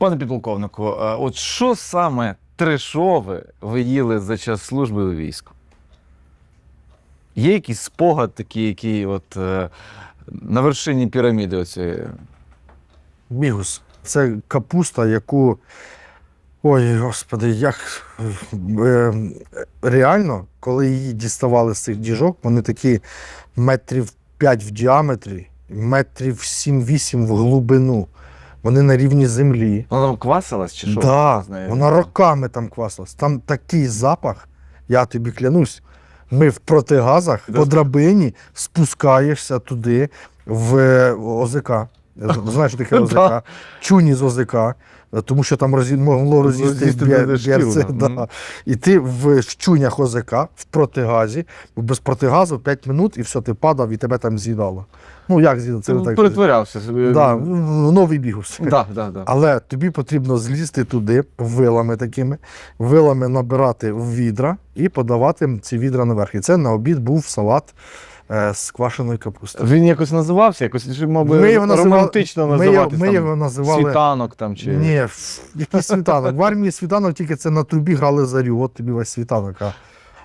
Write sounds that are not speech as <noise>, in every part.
Пане підполковнику, а от що саме трешове ви їли за час служби у війську? Є якийсь спогад такий, який от е, на вершині піраміди оцієї? Мігус. Це капуста, яку. Ой, господи, як е, реально, коли її діставали з цих діжок, вони такі метрів 5 в діаметрі, метрів 7-8 в глибину. Вони на рівні землі. Вона там квасилась чи що? Да, вона роками там квасилась. Там такий запах, я тобі клянусь. Ми в протигазах по драбині спускаєшся туди в е, ОЗК. <laughs> Знаєш, що таке ОЗК? Чуні з ОЗК, тому що там розі... могло роз'їсти Роз'їсти бє- де шкіру, берце. да. Да. І ти в чунях ОЗК, в протигазі, без протигазу 5 минут, і все, ти падав, і тебе там з'їдало. Ну, як з'їдало? Це не так. Перетворявся собі. Да, новий бігус. да, да, да. Але тобі потрібно злізти туди вилами такими, вилами набирати в відра і подавати ці відра наверх. І це на обід був салат з квашеної капусти. Він якось називався, якось Ми його називали- романтично називати. ми його називали- світанок там чи. Ні, який світанок. В армії світанок тільки це на трубі грали зарю, от тобі весь світанок.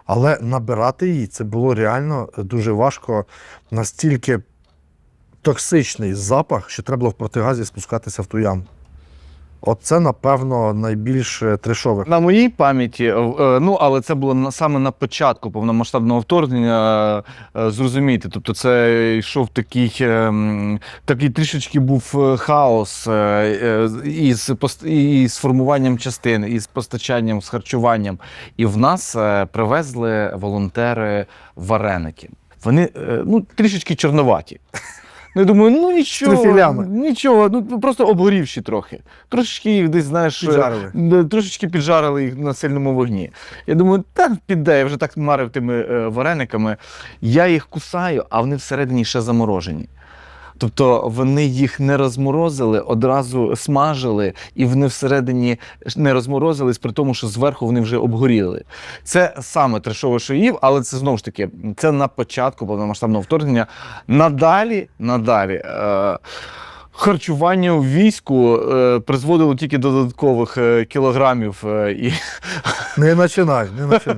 Але набирати її це було реально дуже важко, настільки токсичний запах, що треба було в протигазі спускатися в ту яму. Оце, напевно, найбільш е, трешове. На моїй пам'яті, е, е, ну але це було саме на початку повномасштабного вторгнення. Зрозуміти, тобто це йшов такий, такий трішечки був хаос із пост- і з формуванням частин, і з постачанням, з харчуванням. І в нас привезли волонтери вареники. Вони ну трішечки чорноваті. Ну, я думаю, ну нічого, Трюфелями. нічого, ну просто обгорівші трохи. Трошечки їх десь, знаєш, е, Піджарили. Трошечки піджарили їх на сильному вогні. Я думаю, та піде, я вже так марив тими е, варениками. Я їх кусаю, а вони всередині ще заморожені. Тобто вони їх не розморозили, одразу смажили, і вони всередині не розморозились, при тому, що зверху вони вже обгоріли. Це саме трешове, що їв, але це знову ж таки, це на початку повномасштабного вторгнення. Надалі, надалі. Е- Харчування у війську е, призводило тільки до додаткових е, кілограмів. Е, і <laughs> Не починай, не починай.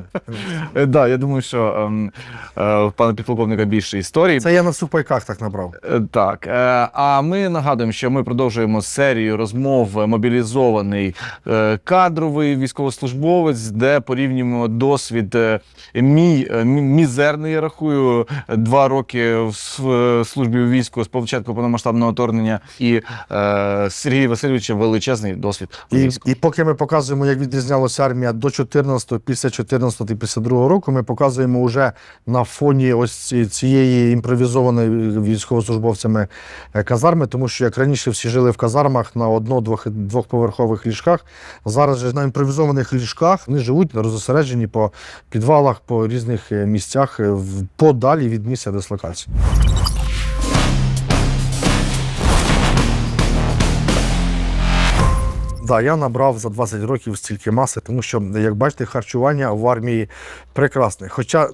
е, да, я думаю, що ем, е, пана підполковника більше історій. Це я на супайках так набрав. Е, Так, е, а ми нагадуємо, що ми продовжуємо серію розмов мобілізований е, кадровий військовослужбовець, де порівнюємо досвід е, мій е, мі- мізерний, я рахую, два роки в с- в службі у війську з початку повномасштабного вторгнення, і е, Сергій Васильовича величезний досвід І, і поки ми показуємо, як відрізнялася армія до 14, після 14 і після другого року, ми показуємо вже на фоні ось цієї імпровізованої військовослужбовцями е, казарми, тому що як раніше всі жили в казармах на одно-двох двохповерхових ліжках, зараз же на імпровізованих ліжках вони живуть розосереджені по підвалах, по різних е, місцях е, подалі від місця дислокації. Да, я набрав за 20 років стільки маси, тому що, як бачите, харчування в армії прекрасне. Хоча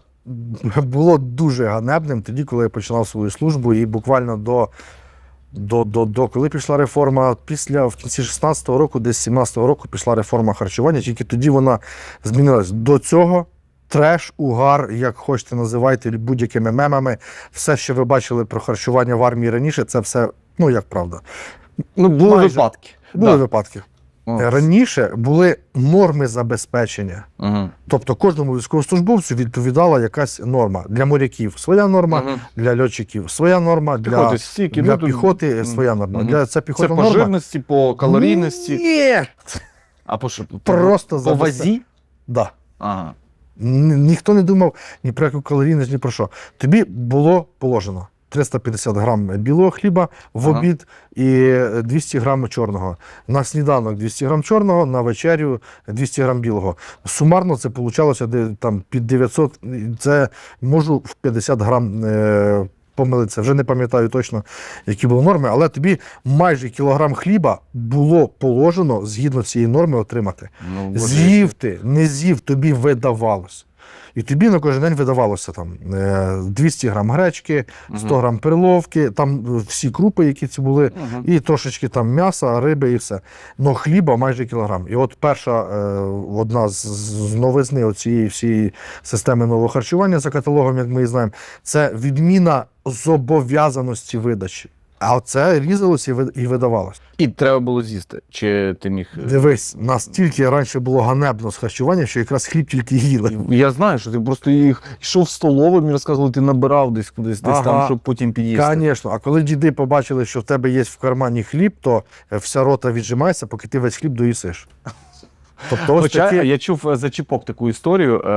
було дуже ганебним тоді, коли я починав свою службу, і буквально до, до, до, до коли пішла реформа, після в кінці 16-го року, десь 17-го року пішла реформа харчування, тільки тоді вона змінилась. До цього треш, угар, як хочете називайте будь-якими мемами, все, що ви бачили про харчування в армії раніше, це все, ну як правда. Ну, були майже. випадки. Були Да. випадки. О, Раніше були норми забезпечення. Мгм. Тобто кожному військовослужбовцю відповідала якась норма. Для моряків своя норма, Мгм. для льотчиків своя норма, для, Піхоти стільки, для ну, тут- піхоти своя норма. Мгм. Для це Це піхота по норма. жирності, по калорійності. Ні, А по що? Просто по забезпе- вазі? да. Ага. Н- Ніхто не думав ні про яку калорійність, ні про що. Тобі було положено 350 грам білого хліба в Ага. обід і 200 грам чорного. На сніданок 200 грам чорного, на вечерю 200 грам білого. Сумарно це получалося там, під 900. Це можу в 50 грам. Е- Помилитися, вже не пам'ятаю точно, які були норми, але тобі майже кілограм хліба було положено згідно цієї норми отримати. Ну, З'їв ти, не з'їв, тобі видавалось. І тобі на кожен день видавалося там е, 200 грам гречки, 100 Мгм. грам перловки, там е, всі крупи, які ці були, і трошечки там м'яса, риби і все. Но хліба майже кілограм. І от перша е, одна з, з новизни цієї всієї системи нового харчування за каталогом, як ми і знаємо, це відміна зобов'язаності видачі. А це різалось і і видавалось. І треба було з'їсти. Чи ти міг. Дивись, настільки раніше було ганебно з харчуванням, що якраз хліб тільки їли. Я знаю, що ти просто їх йшов в столову, мені розказували, ти набирав десь кудись десь Ага. там, щоб потім під'їсти. Звісно, а коли діди побачили, що в тебе є в кармані хліб, то е, вся рота віджимається, поки ти весь хліб доїсиш. Тобто, ось Хоча такі... я чув е, за Чіпок таку історію е,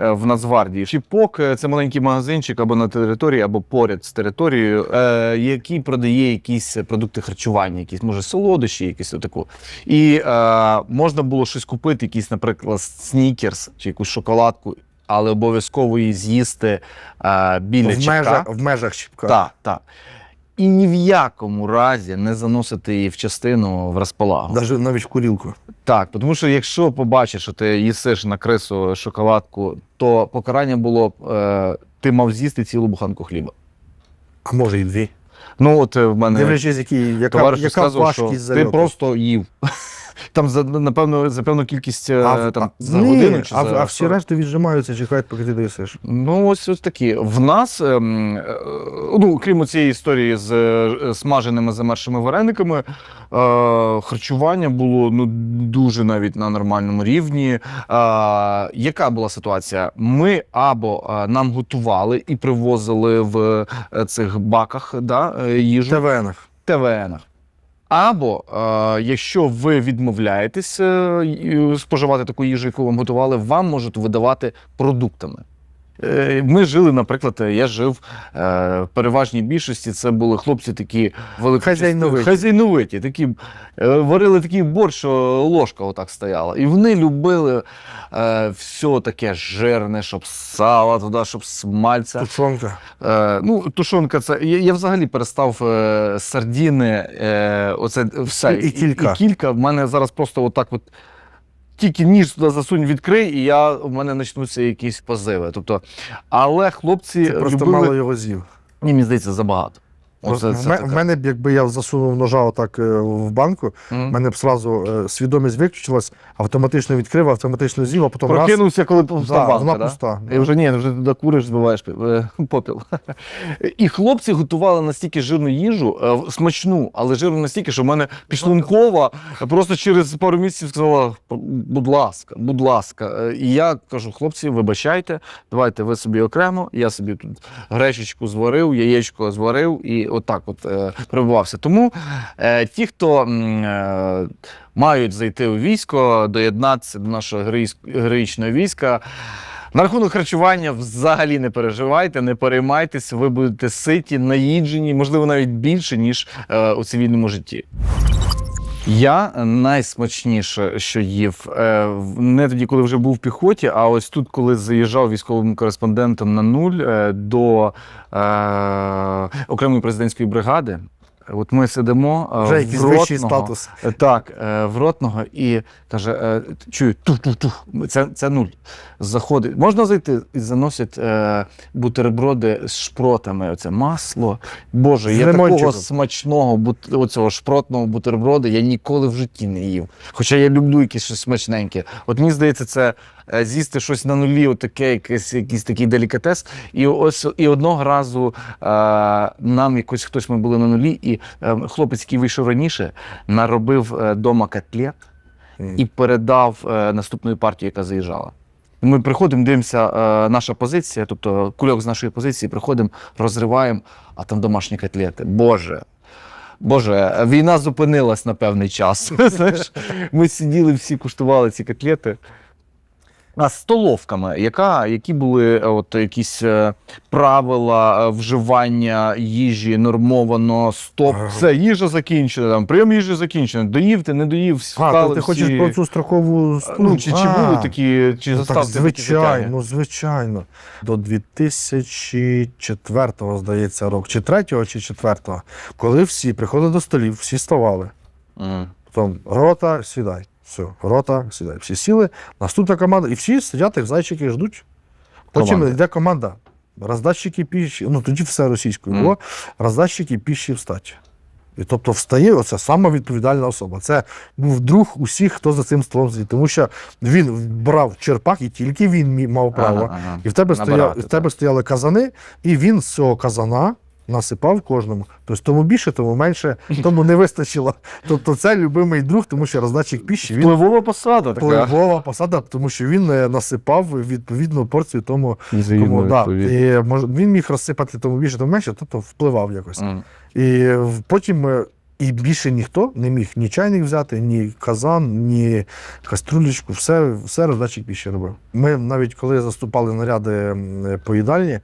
е, в Нацгвардії. Чіпок е, це маленький магазинчик або на території, або поряд з територією, е, який продає якісь продукти харчування, якісь, може, солодощі, якісь отаку. І е, можна було щось купити, якийсь, наприклад, снікерс чи якусь шоколадку, але обов'язково її з'їсти е, біля в Чіпка. межах, в межах щіпка. Так, так. І ні в якому разі не заносити її в частину в розпалагу. Навіть, навіть в курілку. Так, тому що якщо побачиш, що ти їсиш на крису шоколадку, то покарання було б е, ти мав з'їсти цілу буханку хліба. А може і дві. Ну, от е, в мене Дивлячись, які, яка, товариш яка розказував, що важкість ти зальоту. просто їв. Там за напевно за певну кількість е, а, там, а- за ні, годину чи а, за а всі 40. решти віджимаються, чекають, поки ти доїсиш. Ну, ось ось такі. В нас, ем, е, ну, крім цієї історії з е, смаженими замершими варениками, е, харчування було ну, дуже навіть на нормальному рівні. Е, яка була ситуація? Ми або е, нам готували і привозили в е, цих баках да, е, їжу. ТВНах. ТВНах. Або е, якщо ви відмовляєтесь е, споживати таку їжу, яку вам готували, вам можуть видавати продуктами. Е, Ми жили, наприклад, я жив е, в переважній більшості. Це були хлопці такі великі Хазяйновиті. хазяйновиті, такі е, варили такий борщ, що ложка отак стояла. І вони любили е, все таке жирне, щоб сала туди, щоб смальця. Тушонка. Е, ну, тушонка, це. Я, я взагалі перестав е, сардіни, е, оце все. І- і кілька. І, кілька. В мене зараз просто отак от. Тільки ніж туди засунь, відкрий, і я, у мене почнуться якісь позиви. Тобто, але хлопці Це просто любили... мало його з'їв. Ні, мені здається, забагато. Оце, в, це таке. в мене б, якби я засунув ножа отак е, в банку, в мене б сразу е, свідомість виключилась, автоматично відкрив, автоматично з'їв, а потім раз. Прокинувся, коли пуста Да, банка, вона да? пуста. І вже ні, вже туди куриш, збиваєш е, попіл. І хлопці готували настільки жирну їжу, е, смачну, але жирну настільки, що в мене підшлункова просто через пару місяців сказала: будь ласка, будь ласка. І я кажу, хлопці, вибачайте, давайте ви собі окремо, я собі тут гречечку зварив, яєчко зварив і отак от е, прибувався. Тому е, ті, хто е, мають зайти у військо, доєднатися до нашого героїчного війська. На рахунок харчування взагалі не переживайте, не переймайтесь, ви будете ситі, наїджені, можливо, навіть більше, ніж у цивільному житті. Я найсмачніше, що їв, е, не тоді, коли вже був в піхоті, а ось тут, коли заїжджав військовим кореспондентом на нуль е, до е, окремої президентської бригади. От ми сидимо е, Вже в якийсь вищий статус. Е, Так, е, в ротного і каже: чую, тух-тух-тух. Це, це нуль. Заходить. Можна зайти і заносять бутерброди з шпротами. Оце масло. Боже, З я лимончиком. такого смачного бут, оцього шпротного бутерброду я ніколи в житті не їв. Хоча я люблю якесь щось смачненьке. От мені здається, це з'їсти щось на нулі, отаке, якийсь, якийсь такий делікатес. І ось і одного разу е, нам якось хтось ми були на нулі, і е, хлопець, який вийшов раніше, наробив е, дома котлет і передав е, наступної партії, яка заїжджала. Ми приходимо, дивимося, е, наша позиція, тобто кульок з нашої позиції, приходимо, розриваємо, а там домашні котлети. Боже. Боже, війна зупинилась на певний час. <laughs> Знаєш, ми сиділи, всі куштували ці котлети. А столовками, яка, які були е, от, якісь е, правила е, вживання їжі нормовано, стоп, все, їжа закінчена, там, прийом їжі закінчений, доїв ти, не доїв, А, встали то ти хочеш про цю страхову? Ну, чи, чи А, були такі, чи ну, так, звичайно, звичайно. До 2004-го, здається, року, чи 3 чи 4, коли всі приходили до столів, всі ставали. Мгм. Потім рота, сідай. Все, рота, сідай. Всі сіли, наступна команда, і всі сидять, як зайчики, ждуть. Потім Команда. йде команда. Роздатчики піші, ну тоді все російською було. Роздатчики піші встать. І тобто встає оце сама відповідальна особа. Це був друг усіх, хто за цим столом сидів. Тому що він брав черпак, і тільки він мав право. Ага, ага. І в тебе, Набирати, в тебе стояли казани, і він з цього казана насипав кожному. Тобто тому більше, тому менше, тому не вистачило. Тобто це любимий друг, тому що роздатчик піші він Впливова посада така. впливова посада, тому що він е, насипав відповідну порцію тому. Тому да, і, може, він міг розсипати тому більше, тому менше, тобто впливав якось. Мгм. І потім е, і більше ніхто не міг ні чайник взяти, ні казан, ні каструлечку, все, все роздатчик піші робив. Ми навіть коли заступали наряди м, по їдальні,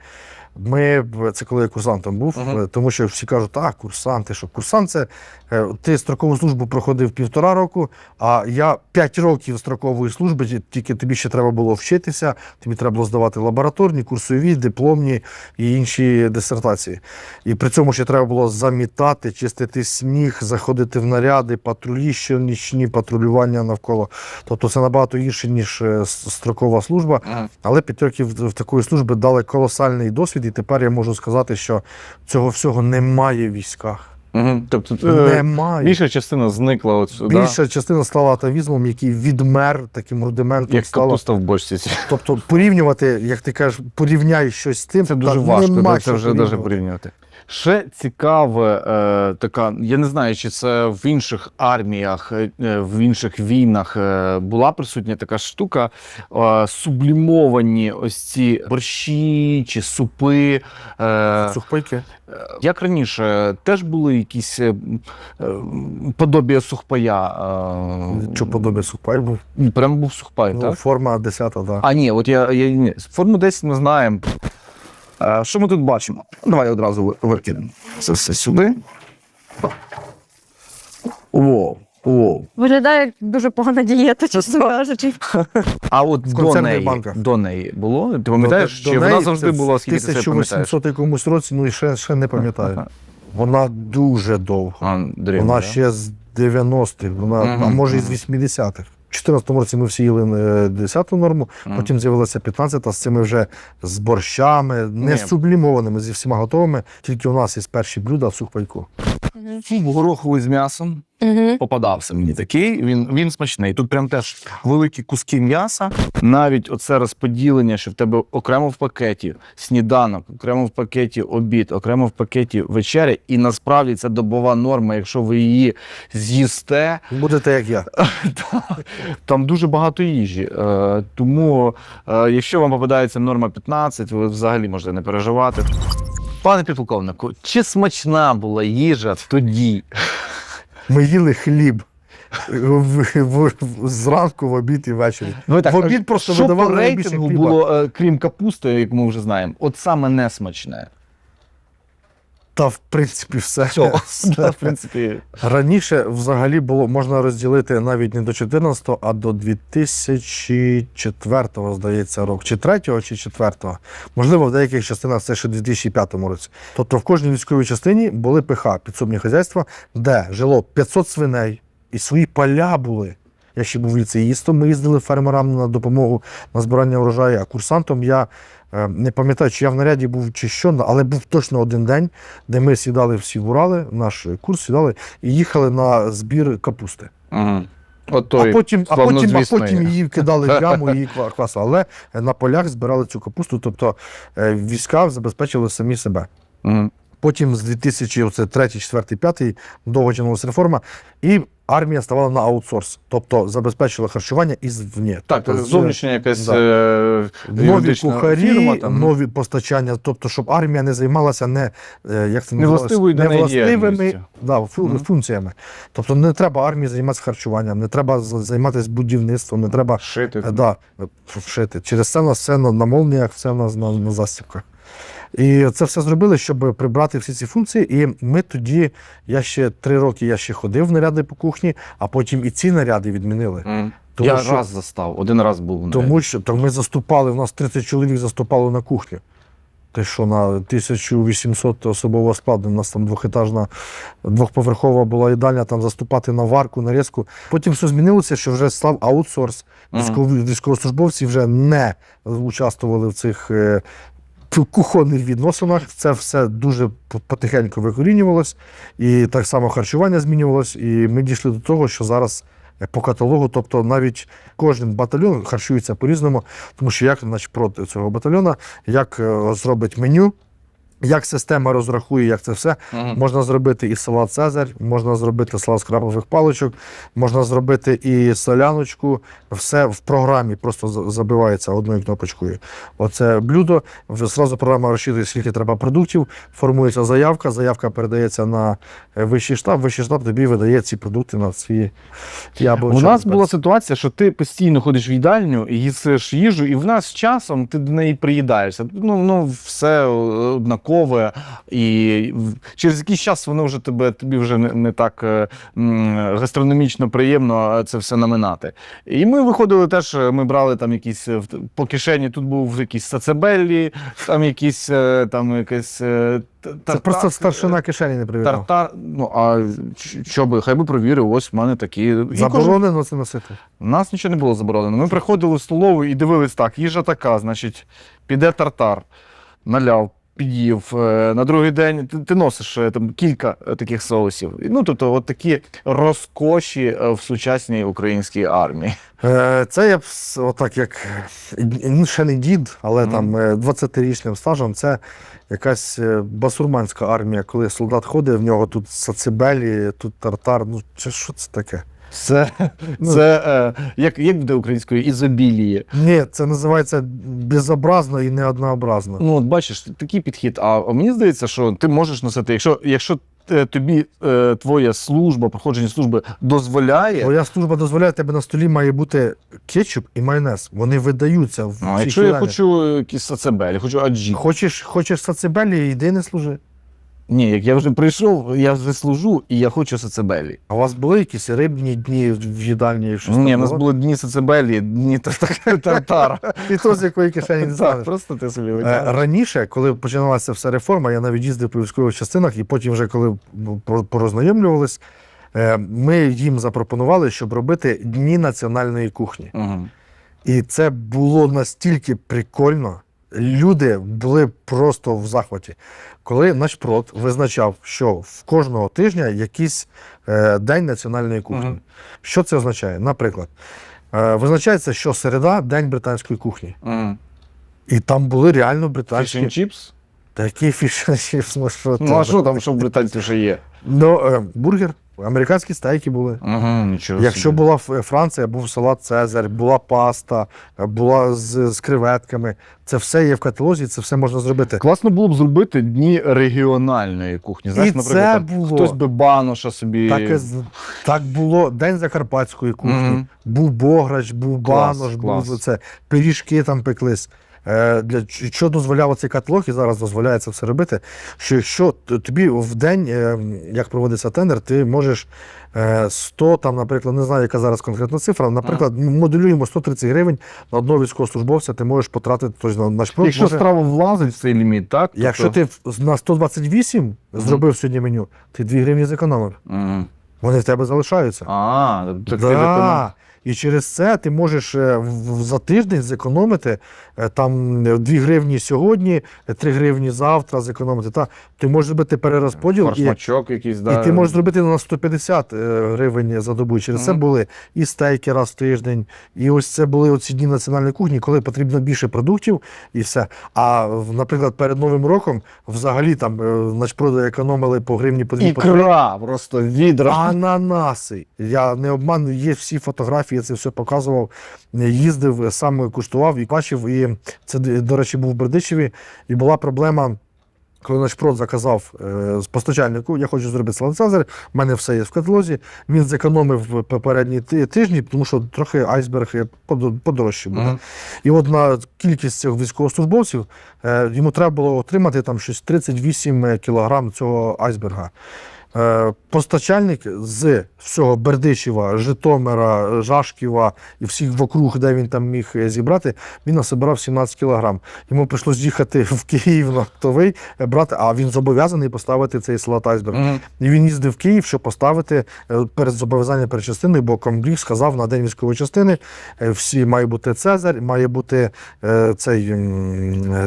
ми, це коли я курсантом був, Мгм. е, тому що всі кажуть, а, курсант, ти що? Курсант це е, ти строкову службу проходив півтора року, а я п'ять років строкової служби, тільки тобі ще треба було вчитися, тобі треба було здавати лабораторні, курсові, дипломні і інші дисертації. І при цьому ще треба було замітати, чистити сніг, заходити в наряди, патрулі щонічні, патрулювання навколо. Тобто це набагато гірше, ніж е, строкова служба. Мгм. Але п'ять років в такої служби дали колосальний досвід, і тепер я можу сказати, що цього всього немає в військах. Угу. Тобто е, Немає. більша частина зникла от Більша да? частина стала атавізмом, який відмер таким рудиментом. як стала. капуста в бочці. Тобто порівнювати, як ти кажеш, порівняй щось з тим. Це дуже важко, це вже навіть порівнювати. Ще цікаве, е, така, я не знаю, чи це в інших арміях, е, в інших війнах е, була присутня така штука, е, сублімовані ось ці борщі чи супи. Е, Сухпайки. як раніше, теж були якісь е, е, подобія сухпая. Е, Що подобає сухпай був? Прям був сухпай, Ну, так? форма 10, так. Да. А, ні, от я, я ні. Форму 10 ми знаємо. Е, що ми тут бачимо? Давай одразу ви- викинемо. Це все сюди. Воу, воу. Виглядає як дуже погана дієта, чесно кажучи. А от до неї, банках. до неї було? Ти пам'ятаєш, До- чи вона завжди це була, скільки ти себе пам'ятаєш? 1800 якомусь році, ну і ще, ще не пам'ятаю. Ага. Вона дуже довго. А, древня, Вона да? ще з 90-х, вона, Мгм, а може і з 80-х. У 14-му році ми всі їли е, 10-ту норму, mm. потім з'явилася 15-та з цими вже з борщами, не сублімованими, зі всіма готовими. Тільки у нас є перші блюда в сухпайку. Фу, гороховий з м'ясом. Угу. Попадався мені такий. Він, він смачний. Тут прям теж великі куски м'яса. Навіть оце розподілення, що в тебе окремо в пакеті сніданок, окремо в пакеті обід, окремо в пакеті вечеря. І насправді це добова норма. Якщо ви її з'їсте, Будете як я. <laughs> там дуже багато їжі. Е, Тому, е, якщо вам попадається норма 15, ви взагалі можете не переживати. Пане підполковнику, чи смачна була їжа тоді? Ми їли хліб. В, в, в, зранку, в обід і ввечері. Ну, так, в обід просто що видавали по рейтингу було, е, крім капусти, як ми вже знаємо, от саме несмачне. Та в принципі все. <laughs> Все. Да, в принципі. Раніше взагалі було можна розділити навіть не до 14-го, а до 2004-го, здається, року. Чи 3-го, чи 4-го. Можливо, в деяких частинах це ще в 2005 році. Тобто в кожній військовій частині були ПХ, підсобні хазяйства, де жило 500 свиней, і свої поля були. Я ще був ліцеїстом, ми їздили фермерам на допомогу на збирання врожаю, а курсантом я е, не пам'ятаю, чи я в наряді був чи що, але був точно один день, де ми сідали всі в Урали, наш курс сідали і їхали на збір капусти. Угу. От той а потім, а потім, а потім її кидали в яму і квасили. Але е, на полях збирали цю капусту, тобто е, війська забезпечили самі себе. Мгм. Потім з 2003, 4, 5 довго тягнулася реформа, і армія ставала на аутсорс, тобто забезпечила харчування ізвні. Так, тобто, зовнішня якась да. е, Нові кухарі, фірма, там, нові постачання, тобто, щоб армія не займалася не е, як це невластивими да, функціями. Тобто не треба армії займатися харчуванням, не треба займатися будівництвом, не треба шити. е, да, вшити. Через це нас все на, молніях, все нас на, на застібках. І це все зробили, щоб прибрати всі ці функції. І ми тоді, я ще три роки я ще ходив в наряди по кухні, а потім і ці наряди відмінили. Мгм. Тому Я що- раз застав, один раз був. Тому що то ми заступали, у нас 30 чоловік заступало на кухню. Те, що на 1800 особового складу, у нас там двохетажна, двохповерхова була їдальня, там заступати на варку, нарізку. Потім все змінилося, що вже став аутсорс. Військовослужбовці вже не участвували в цих ку- кухонних відносинах. Це все дуже потихеньку викорінювалось. І так само харчування змінювалось. І ми дійшли до того, що зараз е, по каталогу, тобто навіть кожен батальйон харчується по-різному, тому що як значить, проти цього батальйона, як е, зробить меню. Як система розрахує, як це все, Мгм. можна зробити і салат Цезарь, можна зробити салат з крабових паличок, можна зробити і соляночку. Все в програмі просто забивається одною кнопочкою. Оце блюдо. Вже Зразу програма розчитує, скільки треба продуктів, формується заявка, заявка передається на вищий штаб, вищий штаб тобі видає ці продукти на ці яблучки. У нас була ситуація, що ти постійно ходиш в їдальню і їсиш їжу, і в нас з часом ти до неї приїдаєшся. Ну, ну все однакове, і через якийсь час воно вже тебе тобі вже не, не так е, гастрономічно приємно це все наминати. І ми виходили теж, е, ми брали там якісь е, по кишені, тут був якийсь сацебеллі, там якісь там якесь. е, т- Це просто старшина кишені не привітав. Тартар, ну а що би, хай би провірив, ось в мене такі. Заборонено це носити. у нас нічого не було заборонено. Ми приходили в столову і дивились так: їжа така, значить, піде тартар, наляв, під'їв. Е, На другий день ти, ти носиш е, там кілька е, таких соусів. Ну, тобто, от такі розкоші в сучасній українській армії. Це я б отак, як ну, ще не дід, але Мгм. там е, 20-річним стажем, це якась басурманська армія, коли солдат ходить, в нього тут сацибелі, тут тартар. Ну, це що це таке? Це, Ну. це е, як, як буде українською ізобіліє. Ні, це називається безобразно і неоднообразно. Ну, от бачиш, такий підхід. А мені здається, що ти можеш носити, якщо, якщо е, тобі е, твоя служба, проходження служби дозволяє. Твоя служба дозволяє, тебе на столі має бути кетчуп і майонез. Вони видаються в а якщо я хочу якісь сацебелі, хочу аджі. Хочеш, хочеш сацибелі, йди не служи. Ні, як я вже прийшов, я вже служу і я хочу сацебелі. А у вас були якісь рибні дні в їдальні? Щось Ні, там у нас було? були дні сацебелі, дні тар- тартара. <laughs> І то з якої кишені не <laughs> Так, знаєш. просто ти собі Е, витягнеш. Раніше, коли починалася вся реформа, я навіть їздив по військових частинах, і потім, вже коли про- порознайомлювались, е, ми їм запропонували, щоб робити дні національної кухні. Мгм. І це було настільки прикольно. Люди були просто в захваті. Коли наш прот визначав, що в кожного тижня якийсь е, день національної кухні. Угу. Що це означає? Наприклад, е, визначається, що середа день британської кухні. Угу. І там були реально британські. and chips? Такі фіші, ну що Ну, а що там, що в британців ще є? Ну, е, бургер, американські стейки були. Ага, нічого Якщо собі. була Ф- Франція, був салат Цезарь, була паста, е, була з, з креветками. Це все є в каталозі, це все можна зробити. Класно було б зробити дні регіональної кухні. Знаєш, І наприклад, це там було. хтось би баноша собі. Так, і з- так було День закарпатської кухні. Мгм. Був бограч, був Клас, банош, клас. був це, пиріжки там пеклись. Е, Для що дозволяв цей каталог, і зараз дозволяє це все робити. Що якщо тобі в день, е, як проводиться тендер, ти можеш е, 100, там, наприклад, не знаю, яка зараз конкретна цифра. Наприклад, моделюємо 130 гривень на одного військовослужбовця, ти можеш потратити тобто, на наш Якщо страва влазить в цей ліміт, так? Якщо тобто- ти на 128 зробив сьогодні меню, ти 2 гривні зекономив. Вони в тебе залишаються. А, так ти да. І через це ти можеш е, за тиждень зекономити е, там 2 гривні сьогодні, 3 гривні завтра зекономити. Та, ти можеш зробити перерозподіл і, якийсь, да. і ти можеш зробити на 150 е, гривень за добу. Через це були і стейки раз в тиждень, і ось це були оці дні національної кухні, коли потрібно більше продуктів і все. А наприклад, перед Новим роком взагалі там е, начпроди економили по гривні по дві по три. Просто відра. Ананаси. Я не обманую, є всі фотографії, я це все показував. Їздив, сам куштував і бачив. І це, до речі, був в Бердичеві. І була проблема. Коли наш прод заказав е, з постачальнику, я хочу зробити салат Цезарь, в мене все є в каталозі. Він зекономив попередні тижні, тому що трохи айсберг подо- подорожче буде. Мгм. І от на кількість цих військовослужбовців е, йому треба було отримати там щось 38 кілограм цього айсберга. Е, Постачальник з всього Бердичева, Житомира, Жашківа і всіх вокруг, де він там міг е, зібрати, він насобирав 17 кілограм. Йому прийшлось їхати в Київ на Оптовий, е, брати, а він зобов'язаний поставити цей салат айсберг. Мгм. І він їздив в Київ, щоб поставити перед зобов'язанням перед частиною, бо комбріг сказав на день військової частини всі має бути Цезарь, має бути цей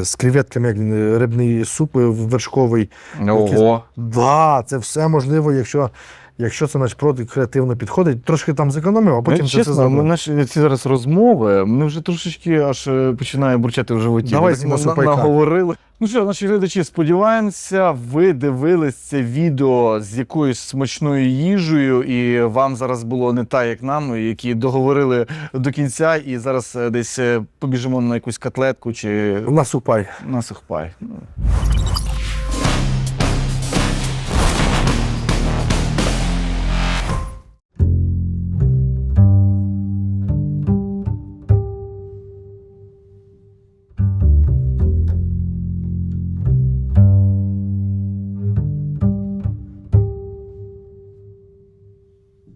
з креветками, як рибний суп вершковий. Ого. Да, це все можливо, якщо, якщо це наш продукт креативно підходить. Трошки там зекономив, а потім Ну, це все зробив. ми наші ці зараз розмови, мене вже трошечки аж е, починає бурчати в животі. Давай Ми так на- наговорили. Ну що, наші глядачі, сподіваємося, ви дивились це відео з якоюсь смачною їжею, і вам зараз було не так, як нам, які договорили до кінця, і зараз е, десь е, побіжимо на якусь котлетку чи Насупай. на сухпай. Ну,